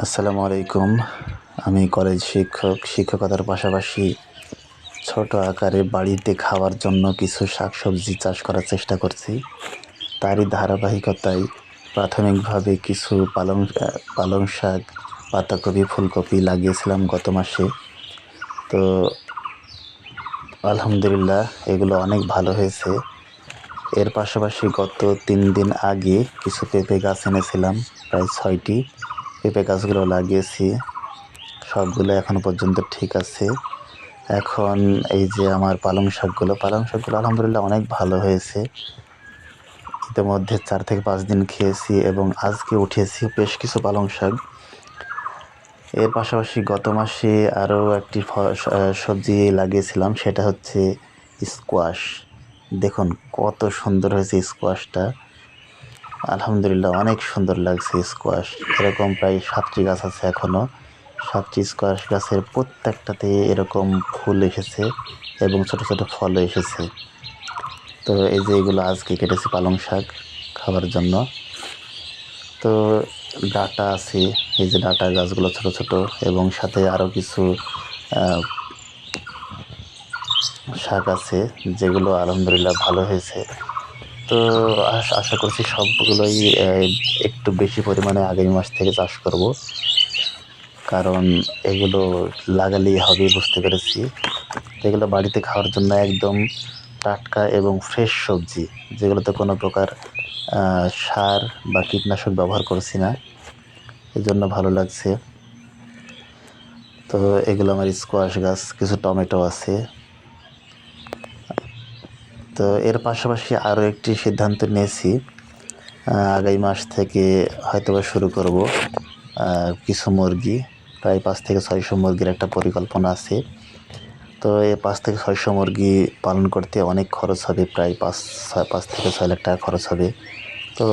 আসসালামু আলাইকুম। আমি কলেজ শিক্ষক, শিক্ষকতার পাশাপাশি ছোট আকারে বাড়িতে খাওয়ার জন্য কিছু শাকসবজি চাষ করার চেষ্টা করছি। তারই ধারাবাহিকতায় প্রাথমিকভাবে কিছু পালং পালং শাক, পাতাকপি, ফুলকপি লাগিয়েছিলাম গত মাসে। তো আলহামদুলিল্লাহ এগুলো অনেক ভালো হয়েছে। এর পাশাপাশি গত তিন দিন আগে কিছু পেঁপে গাছ এনেছিলাম, প্রায় ছয়টি। পেঁপে গাছগুলো লাগিয়েছি। সবগুলো এখনও পর্যন্ত ঠিক আছে। এখন এই যে আমার পালং শাকগুলো পালং শাকগুলো আলহামদুলিল্লাহ অনেক ভালো হয়েছে। ইতিমধ্যে চার থেকে পাঁচ দিন খেয়েছি এবং আজকে উঠেছি বেশ কিছু পালং শাক। এর পাশাপাশি গত মাসে আরও একটি সবজি লাগিয়েছিলাম, সেটা হচ্ছে স্কোয়াশ। দেখুন কত সুন্দর হয়েছে স্কোয়াশটা। আলহামদুলিল্লাহ, অনেক সুন্দর লাগছে স্কোয়াশ এরকম প্রায় সাতটি গাছ আছে এখনও সাতটি স্কোয়াশ গাছের প্রত্যেকটাতে এরকম ফুল এসেছে এবং ছোট ছোট ফলও এসেছে। তো এই যে এগুলো আজকে কেটেছি পালং শাক খাবার জন্য। তো ডাটা আছে, এই যে ডাটা গাছগুলো ছোট ছোট এবং সাথে আরও কিছু শাক আছে যেগুলো আলহামদুলিল্লাহ ভালো হয়েছে। তো আশা করছি সবগুলোই একটু বেশি পরিমাণে আগামী মাস থেকে চাষ করব। কারণ এগুলো লাগালেই হবে, বুঝতে পেরেছি। এগুলো বাড়িতে খাওয়ার জন্য একদম টাটকা এবং ফ্রেশ সবজি, যেগুলোতে কোনো প্রকার সার বা কীটনাশক ব্যবহার করছি না। এই জন্য ভালো লাগছে। তো এগুলো আমার স্কোয়াশ গাছ, কিছু টমেটো আছে। তো এর পাশাপাশি আরও একটি সিদ্ধান্ত নিয়েছি। আগামী মাস থেকে হয়তোবা শুরু করব। কিছু মুরগি, প্রায় পাঁচ থেকে ছয়শো মুরগির একটা পরিকল্পনা আছে। তো এই পাঁচ থেকে ছয়শো মুরগি পালন করতে অনেক খরচ হবে, প্রায় পাঁচ, ছয়, পাঁচ থেকে ছয় লাখ টাকা খরচ হবে। তো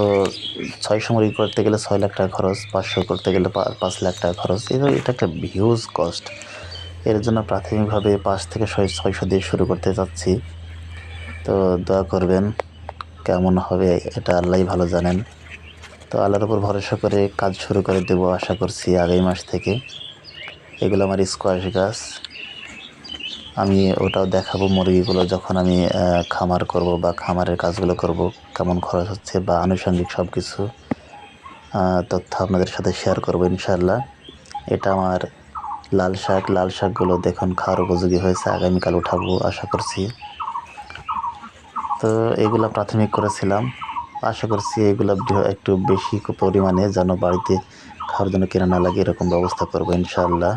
ছয়শো মুরগি করতে গেলে ছয় লাখ টাকা খরচ, পাঁচশো করতে গেলে পাঁচ লাখ টাকা খরচ। এবার এটা একটা হিউজ কস্ট এর জন্য প্রাথমিকভাবে পাঁচ থেকে ছয়, ছয়শো দিয়ে শুরু করতে চাচ্ছি। তো দোয়া করবেন, কেমন হবে এটা আল্লাহই ভালো জানেন। তো আল্লাহর উপর ভরসা করে কাজ শুরু করে দেবো আশা করছি আগামী মাস থেকে। এগুলো আমার স্কোয়াশ গাছ। আমি ওটাও দেখাবো মুরগিগুলো যখন আমি খামার করব বা খামারের কাজগুলো করব, কেমন খরচ হচ্ছে বা আনুষঙ্গিক সব কিছু তথ্য আপনাদের সাথে শেয়ার করব ইনশাল্লাহ এটা আমার লাল শাক, লাল শাকগুলো দেখুন খাওয়ার উপযোগী হয়েছে, আগামীকাল উঠাবো আশা করছি। তো এগুলো প্রাথমিক করেছিলাম। আশা করছি এগুলো একটু বেশি পরিমাণে যেন বাড়িতে খাওয়ার জন্য কেনা না লাগে, এরকম ব্যবস্থা করব ইনশাআল্লাহ।